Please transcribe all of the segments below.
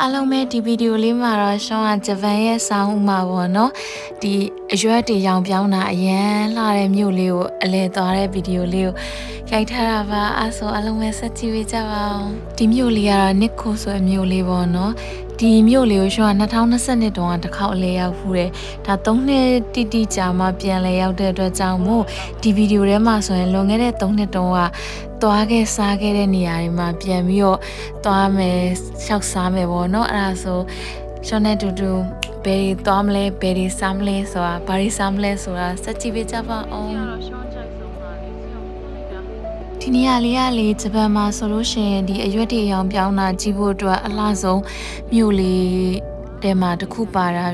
အားလုံးပဲဒီဗီဒီယိုလေးမှာတော့ရှောင်းကဂျပန်ရဲ့ဆောင်းဥမှာပေါ့နော်ဒီအရွက်တွေရောင်ပြောင်းတာအရန်လှတဲ့မြို့လေးကိုအလဲသွားတဲ့ဗီဒီယိုလေးကိုရိုက်ထားတာပါအဲဆိုအားလုံးပဲဆက်ကြည့်ပေးကြပါအောင်ဒီမြို့လေးကတော့နစ်ခိုဆိုတဲ့မြို့လေးပေါ့နော်ဒီမြို့လေးကိုရှောင်းက2022တုန်းကတစ်ခေါက်အလဲရောက်ဖူးတယ်ဒါ3နှစ်တိတိကြာမှပြန်လဲရောက်တဲ့အတွက်ကြောင့်မို့ဒီဗီဒီယိုထဲမှာဆိုရင်လွန်ခဲ့တဲ့3နှစ်တုန်းကသွားခဲ့စားခဲ့တဲ့နေရာတွေမှာပြန်ပြီးတော့သွားမယ်ရှောက်စားမယ်ပေါ့နော်အဲ့ဒါဆိုရှောင်းနဲ့တူတူဘယ်တွေသွားမလဲဘယ်တွေစားမလဲဆိုတာဘာတွေစားမလဲဆိုတာစက်ကြည့်ပေးကြပါအောင် ဒီနေရာလေးကလေဂျပန်မှာဆိုလို့ရှိရင်ဒီအရွက်တွေရောင်ပြောင်းတာကြည့်ဖို့အတွက်အလားဆုံးမြို့လေးတဲမှာတစ်ခုပါတာ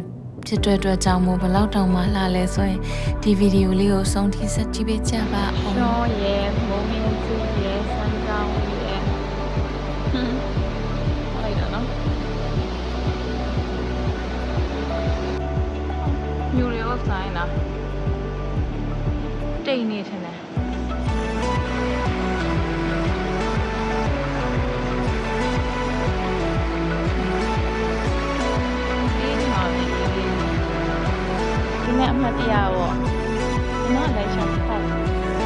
ဖြစ်တဲ့အတွက်ကြောင့်မို့ဘယ်လောက်တောင်မှလှလဲဆိုရင်ဒီဗီဒီယိုလေးကိုဆုံးထိဆက်ကြည့်ပေးကြပါအောင်ရှောင်းရဲ့မိုးမင်းစုရဲ့စမ်းကောင်းရဲ့ဟွန်းလိုက်တော့နော်ညူရောဆိုင်လားတိတ်နေထင်တယ် နေ့အမှတ်တရပေါ့ဒီမှာလည်းရှောင်းဖောက်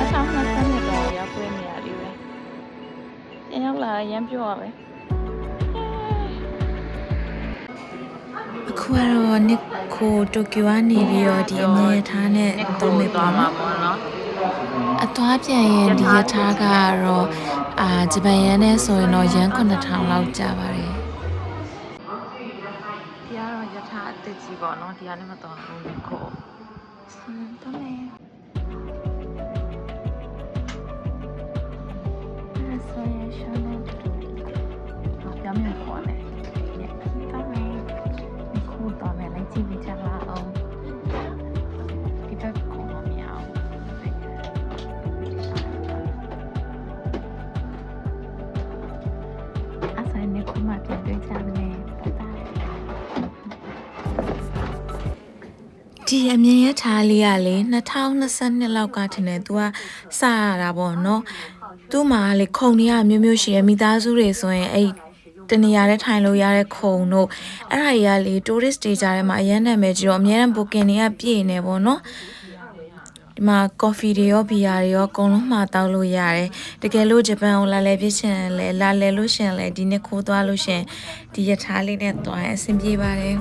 အဆောင်နှစ်ဆန်းနှစ်တော့ရောက်ပွဲနေရလေးပဲပြန်ရောက်လာရမ်းပြောရပဲအခုကတော့နစ်ကိုတိုကျိုကနေပြီးတော့ဒီအမြဲထားနဲ့တော့မေပါမှာပေါ့နော်အသွားပြန်ရင်ဒီရထားကတော့အာဂျပန်ယန်နဲ့ဆိုရင်တော့ယန်9000လောက်ကြာပါတယ် ဒီကတော့ယ ထာအစ်ကြီးပေါ့နော်ဒီကလည်းမတော်ဘူးလေခို့စမ်းတော့မယ်အဲ့ဆိုရင်ရှမ်းနေတူတော့ပြောင်းမြန်ခေါ်တယ်ညတော့မယ်ဒီခို့တော့မယ်လိုက်ကြည့်ပြီးချက်လာအောင်ဒီဘက်ကောမမြောက်အဆို ဒီအမြင်ရထားလေးကလေ2022လောက်ကထင်တယ် तू ကစရတာပေါ့နော်သူ့မှာလေခုံတွေကမျိုးမျိုးရှိရမိသားစုတွေဆိုရင်အဲ့တနေရာနဲ့ထိုင်လို့ရတဲ့ခုံတို့အဲ့ဒါကြီးကလေ tourist တွေကြားထဲမှာအရန်နာမည်ကြီးတော့အများနဲ့ booking တွေကပြည့်နေပေါ့နော်ဒီမှာ coffee တွေရော beer တွေရောအကုန်လုံးမှာတောက်လို့ရတယ်တကယ်လို့ဂျပန်ကိုလာလဲပြစ်ချင်လဲလာလဲလို့ရှရင်လဲဒီနေ့ခိုးသွားလို့ရှရင်ဒီရထားလေးနဲ့သွားရင်အဆင်ပြေပါတယ်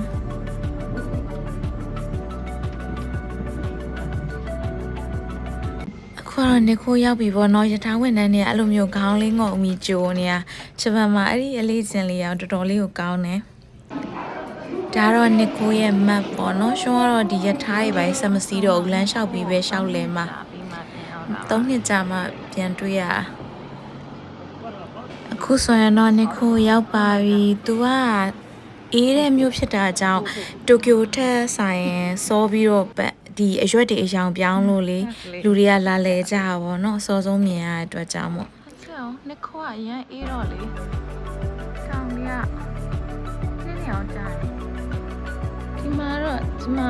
ခုကတော့နေခိုးရောက်ပြီပေါ့နော်ရထားဝင်တန်းနေအဲ့လိုမျိုးခေါင်းလေးငုံပြီးကြိုနေတာဂျပန်မှာအဲ့ဒီအလေးစင်လေးရောက်တော်တော်လေးကိုကောင်းတယ်ဒါတော့နေခိုးရဲ့ map ပေါ့နော်ရှုံးကတော့ဒီရထားတွေပဲဆက်မစီးတော့ဘူးလမ်းလျှောက်ပြီးပဲလျှောက်လဲမှာပြီးမှပြန်အောင်လာသုံးနှစ်ကြာမှပြန်တွေ့ရတာအခုဆိုရင်တော့နေခိုးရောက်ပါပြီ။ तू ကအေးတဲ့မျိုးဖြစ်တာကြောင့်တိုကျိုထက်ဆိုင်ရင်စောပြီးတော့ပတ် ဒီအရွက်တွေအယောင်ပြောင်းလို့လေလူတွေကလာလဲကြတာပေါ့နော်အစောဆုံးမြင်ရတဲ့အတွက်ကြောင့်မို့ကြောင်နှစ်ခွာရမ်းအေးတော့လေကောင်ကြီးကနည်းနည်းအောင်ကြာတယ်ဒီမှာတော့ဒီမှာ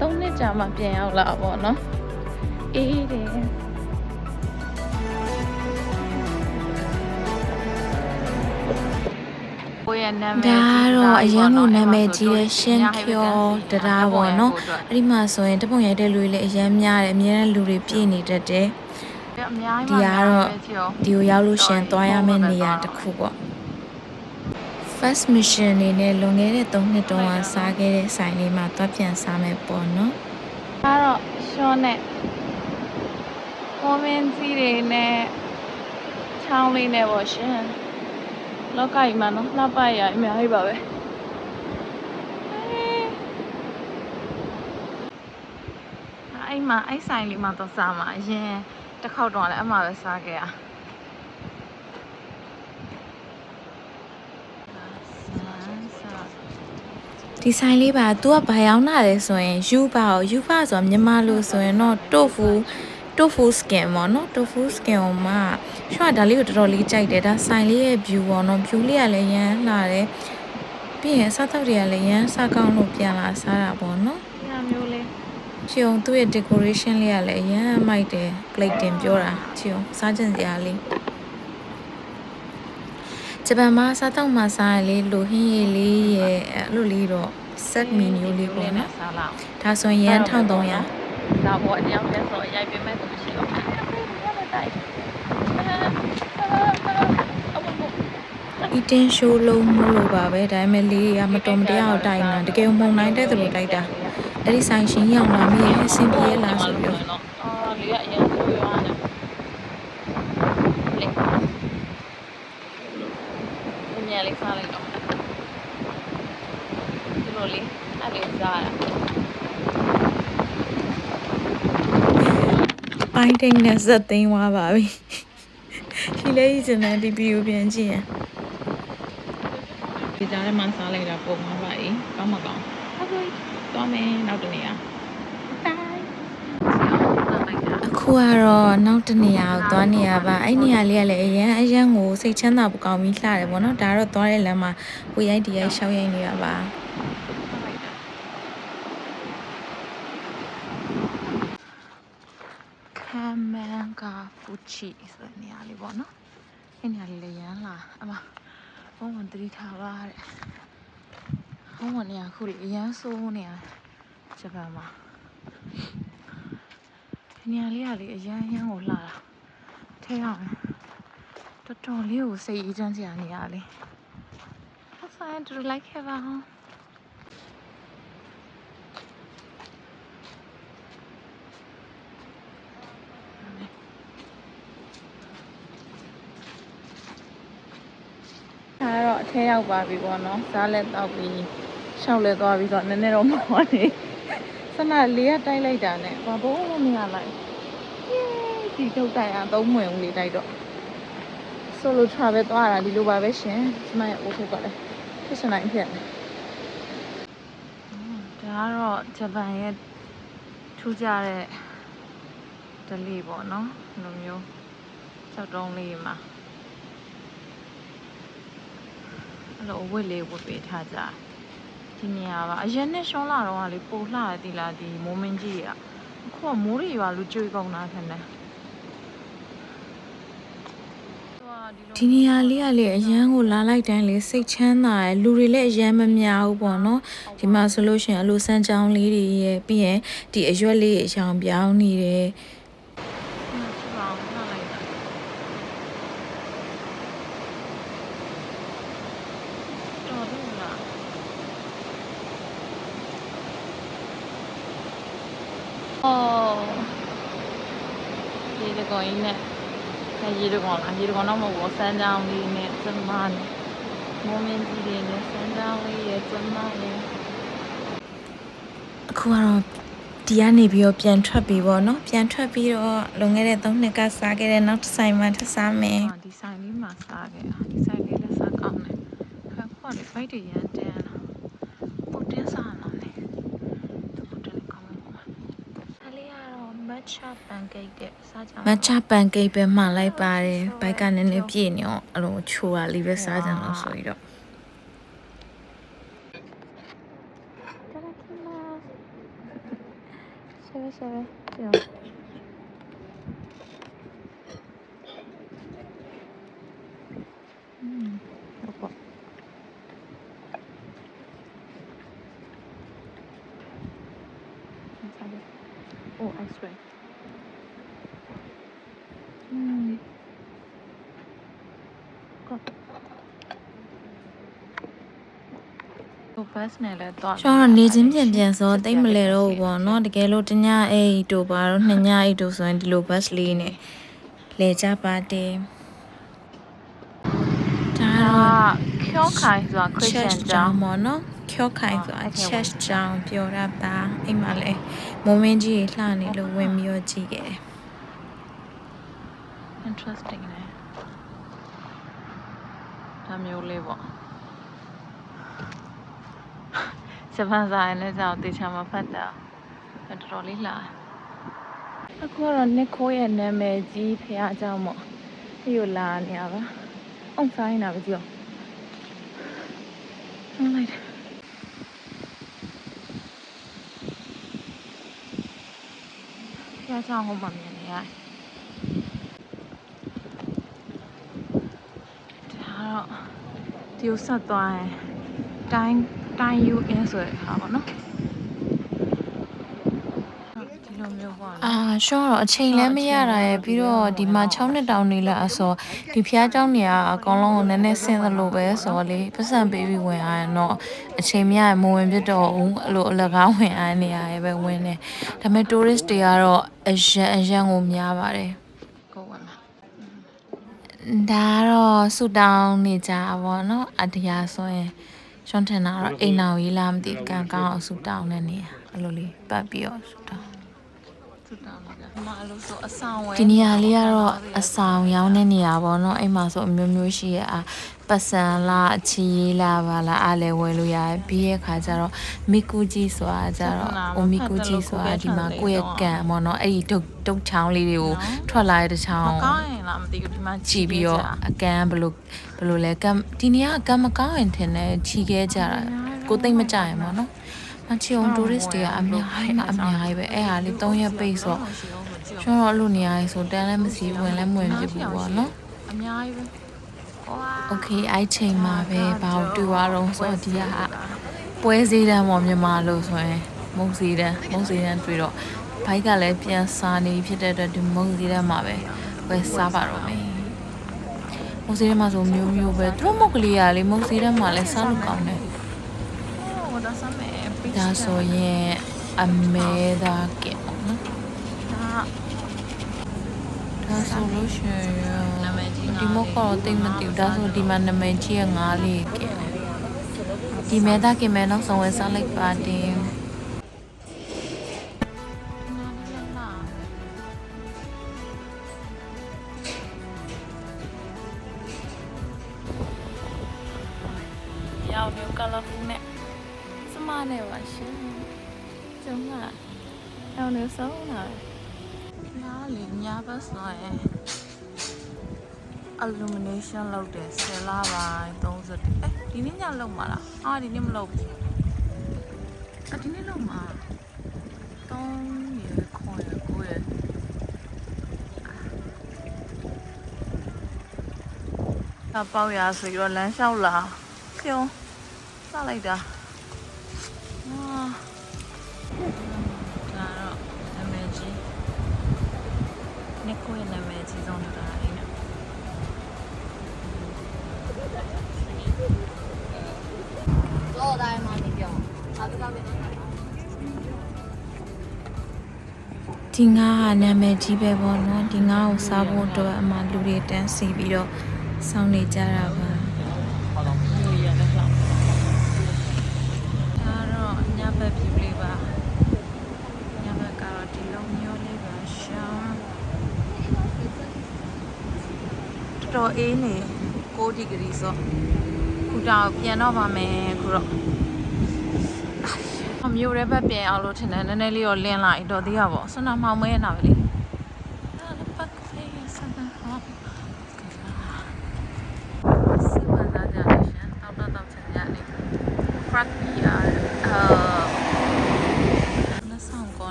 သုံးနှစ်ကြာမှပြန်ရောက်လာပေါ့နော်အေးတယ် ကိုရဲ့နာမည်ဒါကတော့အရန်ကိုနာမည်ကြီးတဲ့ရှင်းဖြောတရားပေါ့နော်အဲ့ဒီမှာဆိုရင်တပုံရိုက်တဲ့လူတွေလည်းအရန်များတယ်အများနဲ့လူတွေပြည့်နေတတ်တယ်အများဒီကြီးကတော့ဒီကိုရောက်လို့ရှရင်သွားရမယ့်နေရာတစ်ခုပေါ့ first mission အနေနဲ့လွန်ခဲ့တဲ့3နှစ်တုန်းကစားခဲ့တဲ့ဆိုင်လေးမှာသွားပြန်စားမယ်ပေါ့နော်ကတော့ရှောနဲ့ကွန်မန့်ကြီးတွေနဲ့ချောင်းလေးနဲ့ပေါ့ရှင် လောကကြီးမှာနော်လှပရအများကြီးပါပဲအဲ့မှာအဲ့ဆိုင်လေးမှာတော့စားမှာအရင်တစ်ခေါက်တော့လည်းအမှပဲစားခဲ့ရဒီဆိုင်လေးပါ तू ကဘာရောက်လာလဲဆိုရင်ယူပါကိုယူပါဆိုတော့မြန်မာလိုဆိုရင်တော့ tofu tofu skin ပေါ့နော် tofu skin ကိုမှရှော့ဒါလေးကိုတော်တော်လေးကြိုက်တယ်ဒါဆိုင်လေးရဲ့ view ပေါ့နော် view လေးကလည်းရမ်းလာတယ်ပြီးရင်စားတော့တွေကလည်းရမ်းစားကောင်းလို့ပြန်လာစားတာပေါ့နော်ဒီဟာမျိုးလေးချီအောင်သူ့ရဲ့ decoration လေးကလည်းအရမ်းမိုက်တယ် plate တင်ပြောတာချီအောင်စားကြင်စရာလေးဂျပန်မှာစားတော့မှစားရလေလိုဟင်းရည်လေးရဲ့အဲ့လိုလေးတော့ set menu လေးပေါ့နော်စားလောက်ဒါဆိုရင်1300 ဒါပေါ်အရောက်လဲဆိုရိုက်ပေးမဲ့သူမရှိတော့ဘူး။ရမတိုက်။အမမ eating show လုံးမလို့ပါပဲဒါပေမဲ့လေးကမတော်မတရားကိုတိုက်နေတာတကယ်မှုန်နိုင်တဲ့သူလိုတိုက်တာအဲ့ဒီဆိုင်ရှင်ရောက်လာမိရဲ့အဆင်ပြေလားဆိုပြီးတော့ အာလေးကအရင်ဆိုရွာနေ။လေ။ညနေလေးစားလိုက်တော့ဒီလိုလေးအဲ့လေးစားရ ပိုင်းတိတ်နဲ့ဇက်သိမ်းသွားပါပြီရှိလေးကြီးစင်တဲ့ဒီဗီဒီယိုပြန်ကြည့်ရင်ဒီကြားထဲမှာစားလိုက်တာပုံမှာပါ၏ကောင်းမကောင်းဟုတ်ကဲ့သွားမယ်နောက်တနေ့อ่ะ bye အခုကတော့နောက်တစ်နေရာကိုသွားနေရပါအဲ့နေရာလေးကလည်းအရန်အရန်ကိုစိတ်ချမ်းသာပူကောင်းပြီးလှတယ်ပေါ့နော်ဒါတော့သွားတဲ့လမ်းမှာဝေရိုက်တရိုက်ရှောက်ရိုက်နေရပါ ကမ်မန်ကာဖူ ချီဆိုတဲ့နေရာလေးပေါ့နော်အဲ့နေရာလေးလည်းရမ်းလာအမဘုံဝင်တတိထားပါတဲ့ဘုံဝင်နေရာခုလေးအရမ်းဆိုးနေရဂျပန်မှာဒီနေရာလေးကလေအရမ်းရမ်းကိုလှတာထဲရောက်ရင်တော်တော်လေးကိုစိတ်အေးချမ်းစရာနေရာလေးအဆိုင်တူလိုက်ခဲ့ပါဟော ဒါကတော့အ ထဲရောက်ပါပြီပေါ့နော်စားလက်တော့ပြီးရှောက်လဲသွားပြီးတော့နည်းနည်းတော့မောနေစနလေးကတိုက်လိုက်တာနဲ့ဘာဘိုးမမရလိုက်ယေးဒီထုတ်တိုက်အောင်သုံးမွင်ဦးလေးတိုက်တော့ solo travel သွားတာဒီလိုပါပဲရှင်ကျမရဲ့အိုးထုတ်ကလည်းဖြစ်စနိုင်ဖြစ်နေဒါကတော့ဂျပန်ရဲ့ထူးခြားတဲ့ဒလေးပေါ့နော်ဒီလိုမျိုးကြောက်တုံးလေးမှာ အဲ့လိုအဝတ်လေးဝတ်ပေးထားကြဒီနေရာပါအရင်နဲ့ရှောင်းလာတော့ကလေပိုလှရသေးလားဒီမိုးမင်းကြီးကအခုကမိုးတွေပါလူကြွေကုန်တာခဏဒီနေရာလေးကလေအရန်ကိုလာလိုက်တိုင်းလေစိတ်ချမ်းသာတယ်လူတွေလည်းအရန်မများဘူးပေါ့နော်ဒီမှာဆိုလို့ရှိရင်အလိုစမ်းချောင်းလေးတွေရဲ့ပြီးရင်ဒီအရွက်လေးအရောင်ပြောင်းနေတယ် တော်လို့လားအော် ရေတကောင်းကြီးနဲ့အဲရေတကောင်းလားရေတကောင်းတော့မဟုတ်ဘူးစမ်းကြောင်းလေးနဲ့စမနဲ့မိုးမင်းကြီးတွေနဲ့စမ်းကြောင်းလေးရဲ့စမရဲ့အခုကတော့ဒီကနေပြီးတော့ပြန်ထွက်ပြီပေါ့နော်ပြန်ထွက်ပြီးတော့လွန်ခဲ့တဲ့3နှစ်ကစားခဲ့တဲ့နောက်တစ်ဆိုင်မှာထပ်စားမယ်အာဒီဆိုင်လေးမှာစားခဲ့တာဒီဆိုင်လေးလည်းစားကောင်းတယ်ခက်ခွက်လေးဖိုက်တွေရမ်းတန်းလာပုတ်တင်းစားလာတယ်သူပုတ်တင်းလေးကောင်းမှာဒါလေးကတော့ matcha pancake တဲ့စားကြ မချပန်ကိတ်ပဲမှလိုက်ပါတယ်ဘိုက်ကနည်းနည်းပြည့်နေအောင်အလိုချိုးရလေးပဲစားကြလို့ဆိုပြီးတော့ ただきます。しゃべし ဘတ်နဲ့လည်းတော့ကျွန်တော်နေချင်းပြန်ပြန်ဆိုတိတ်မလဲတော့ဘူးပေါ့နော်တကယ်လို့တညအိတ်တို့ပါတော့နှစ်ညအိတ်တို့ဆိုရင်ဒီလိုဘတ်လေးနဲ့လဲကြပါတယ်ဒါအာတော့ခေါခိုင်ဆိုတာခရစ်ယာန်ကျောင်းပေါ့နော်ခေါခိုင်ဆိုတာအဲ့ထဲဝင် church ကျောင်းပြောတာပါအိမ်မှာလဲမုံမင်းကြီးလှနေလို့ဝင်ပြီးတော့ကြည့်ခဲ့တယ် interesting နဲ့ဒါမျိုးလေးပေါ့ ဂျပန်စာရင်လည်းကြောက်တေချာမဖတ်တာတော်တော်လေးလာအခုကတော့နစ်ခိုးရဲ့နာမည်ကြီးဖះအကြောင်းပေါ့ဒီကိုလာနေရပါအောင်ဆိုင်တာပဲကြည့်အောင်ဟုတ်လိုက်တယ်ဖះကြောင်းဟောမှမြင်နေရတယ်ဒါတော့ဒီကိုဆက်သွားရင်တိုင်း တိုင်း UN ဆိုတဲ့ဟာပေါ့နော်ဒီလိုမျိုးပေါ့နော် အာရှောင်းတော့အချိန်လည်းမရတာရဲ့ပြီးတော့ဒီမှာ6နှစ်တောင်နေလာအစောဒီဖျားเจ้าနေရအကောင်လုံးကိုနည်းနည်းဆင်းသလိုပဲဆိုတော့လေပတ်စံပေးပြီးဝင်အားရင်တော့အချိန်မရရင်မဝင်ပြတော့ဘူးအဲ့လိုအလကားဝင်အားနေရရဲ့ပဲဝင်နေဒါပေမဲ့ tourist တွေကတော့အရန်အရန်ကိုများပါတယ် ကိုဝင်မှာ ဒါကတော့ဆူတောင်းနေကြပါဘောเนาะအတရားဆိုရင် ရှွန်ထန်တာတော့အိမ်နောက်ကြီးလားမသိဘူးကံကောင်းအောင်ဆူတောင်းနေနေရအဲ့လိုလေးပတ်ပြီးတော့ဆူတောင်းသူတောင်းနေတာ ဒီမှာအဲ့လိုဆိုအဆောင်ဝဲဒီနေရာလေးကတော့အဆောင်ရောင်းတဲ့နေရာပေါ့နော်အဲ့မှာဆိုအမျိုးမျိုးရှိရအာပတ်စံလားအချီရေးလားပါလားအားလဲဝယ်လို့ရတယ်ပြီးရဲ့ခါကျတော့မီကူဂျီဆိုတာကျတော့အိုမီကူဂျီဆိုတာဒီမှာကိုယ့်ရဲ့ကန်ပေါ့နော်အဲ့ဒီဒုတ်ဒုတ်ချောင်းလေးတွေကိုထွက်လာတဲ့တစ်ချောမင်းကောင်းရင်လားမသိဘူးဒီမှာကြည့်ပြီးတော့အကန်ဘယ်လိုဘယ်လိုလဲကံဒီနေရာကကံမကောင်းရင်ထင်တယ်ခြီခဲကြတာကိုသိမ့်မကြရင်ပေါ့နော်မချီအောင် tourist တွေကအများကြီးမှအများကြီးပဲအဲ့ဟာလေး3ရက်ပိတ်ဆို ကျွန်တော်အဲ့လိုနေရာကြီးဆိုတန်းလည်းမစီဝင်လည်းမဝင်ဖြစ်ဘူးပေါ့နော် အများကြီးပဲဝါ โอเคအဲ့ချိန်မှာပဲဘာလို့တူရအောင်ဆိုတော့ဒီကပွဲစည်းတန်းပေါ့မြန်မာလို့ဆိုရင်မုံစည်းတန်းမုံစည်းတန်းတွေ့တော့ဘိုက်ကလည်းပြန်စားနေဖြစ်တဲ့အတွက်ဒီမုံစည်းတန်းမှာပဲပွဲစားပါတော့မယ်မုံစည်းတန်းမှာဆိုမျိုးမျိုးပဲသူတို့မုတ်ကလေးကလေမုံစည်းတန်းမှာလည်းစားလို့ကောင်းတယ် ဟိုဒါစမယ်ပြီး ဒါဆိုရင်အမဲသားက ဒါဆိုလို့ရှိရင်နာမည်ကြီးဒီမုတ်ကတော့တိတ်မသိဘူးဒါဆိုဒီမှာနာမည်ကြီးရဲ့ငါးလေးကင်တယ်ဒီမဲသားကင်မဲနောက်ဆုံးဝယ်စားလိုက်ပါတင် ညာဘက်ဆိုရင် illumination လုပ်တယ်10လပိုင်း30အဲဒီနေ့ညလုပ်မှာလားအာဒီနေ့မလုပ်ဘူးအဒီနေ့လုပ်မှာ3ရ9ရ9ရအပေါက်ရဆိုပြီးတော့လမ်းလျှောက်လာပြုံးစလိုက်တာ ဒီငါးကနာမည်ကြီးပဲပေါ့နော်ဒီငါးကိုစားဖို့အတွက်အမှလူတွေတန်းစီပြီးတော့စောင်းနေကြတာပါလူရတဲ့လောက်ဒါတော့ညဘက်ပြလေးပါညဘက်ကတော့ဒီလုံးမျိုးလေးပါရှောင်းတော်တော်အေးနေ6ဒီဂရီဆိုခုတော့ပြန်တော့ပါမယ်ခုတော့အ မျိုးရဲဘက်ပြန်အောင်လို့ထင်တယ်နည်းနည်းလေးတော့လင်းလာတော့သေးရပါဆွမ်းနာမောင်မဲနာပဲလေဒါလည်းပတ်ဖေးဆန်တာဟော စီမံသားကြရရှင်တောက်တော့တောက်ချင်ကြ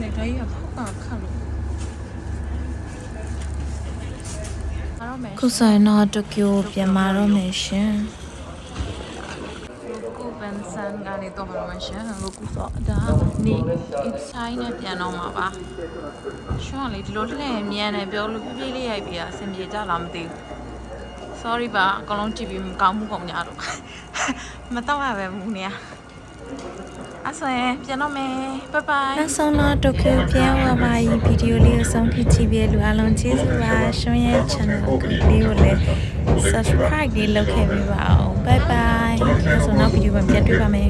နေ crack beer အာလက်ဆောင်ကောနာဘောနော်တော့နေတိုင်းရဖောက်ကခတ်လို့အားတော့မယ်ခုဆိုရင်တော့တိုကျိုပြန်มาတော့မယ်ရှင်ကိုဗန်ဆန်ကနေတော့မှာမရှင်လို့ကုစောဒါနေ inside နဲ့ပြန်တော့မှာပါရှွန်လေဒီလိုလှည့်မြန်တယ်ပြောလို့ပြပြလေးရိုက်ပြအဆင်ပြေကြလားမသိဘူး sorry ပါအကောင်လုံးကြည့်ပြီးမကောင်းမှုကုန်ကြတော့မတော့ရပဲမူနေရ အဲ့ဆိုရင်ပြန်တော့မယ် bye bye နောက်ဆုံးတော့တိုကျိုပြန်ဝပါရီဗီဒီယိုလေးကိုဆုံးဖြတ်ကြည့်ပြီးလူအလုံးကျေးဇူးပါရှင်ရဲ့ channel ကိုလေးကိုလည်း subscribe လေးလုပ်ခဲ့ပေးပါဦး bye bye နောက်ဆုံးနောက်ဗီဒီယိုမှာပြန်တွေ့ပါမယ်